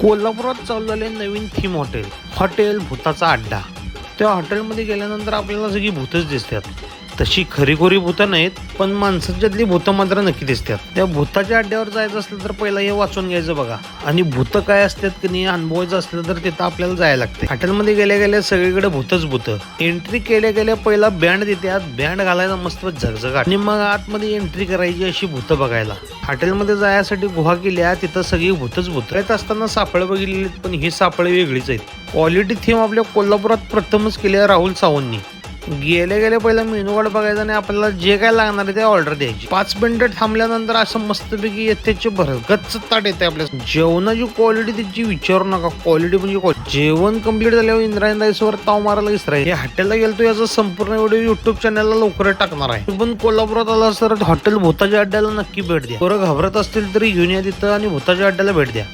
कोल्हापुरात चालू नवीन थीम हॉटेल हॉटेल भूताचा अड्डा. त्या हॉटेलमध्ये गेल्यानंतर आपल्याला सगळी भूतच दिसतात. तशी खरीखोरी भूतं नाहीत पण माणसाच्यातली भूतं मात्र नक्की दिसतात. त्या भूताच्या अड्ड्यावर जायचं असलं तर पहिला हे वाचून घ्यायचं बघा. आणि भूतं काय असतात की नाही अनुभवायचं असलं तर तिथं आपल्याला जायला लागते हॉटेलमध्ये गेल्या गेल्या सगळीकडे भूतच भूतं. एंट्री केल्या गेल्या पहिला बँड देतात बँड घालायला मस्त झगझगाट. आणि मग आतमध्ये एंट्री करायची अशी भूतं बघायला. हॉटेलमध्ये जायसाठी गुहा केल्या तिथं सगळी भूतच भूत. येत असताना सापळं बघितलेली आहेत, पण ही सापळं वेगळीच आहेत. क्वालिटी थीम आपल्या कोल्हापुरात प्रथमच केली आहे राहुल सावंतनी. गेले गेले पहिला मेनू कार्ड बघायचा आणि आपल्याला जे काय लागणार आहे ते ऑर्डर द्यायची. पाच मिनिटं थांबल्यानंतर असं मस्तपैकी येते भरगच्च ताट येते आपल्या जेवणाची क्वालिटी त्याची विचारू नका. क्वालिटी म्हणजे जेवण कंप्लीट झाल्यावर इंद्रायण राईसवर ताव मारायला इसराय हे हॉटेलला गेलतो याचा संपूर्ण व्हिडिओ युट्यूब चॅनलला लवकर टाकणार आहे. पण कोल्हापुरात आला तर हॉटेल भूताच्या अड्ड्याला नक्की भेट द्या. बरं घाबरत असतील तरी घेऊन या तिथं आणि भूताच्या अड्ड्याला भेट द्या.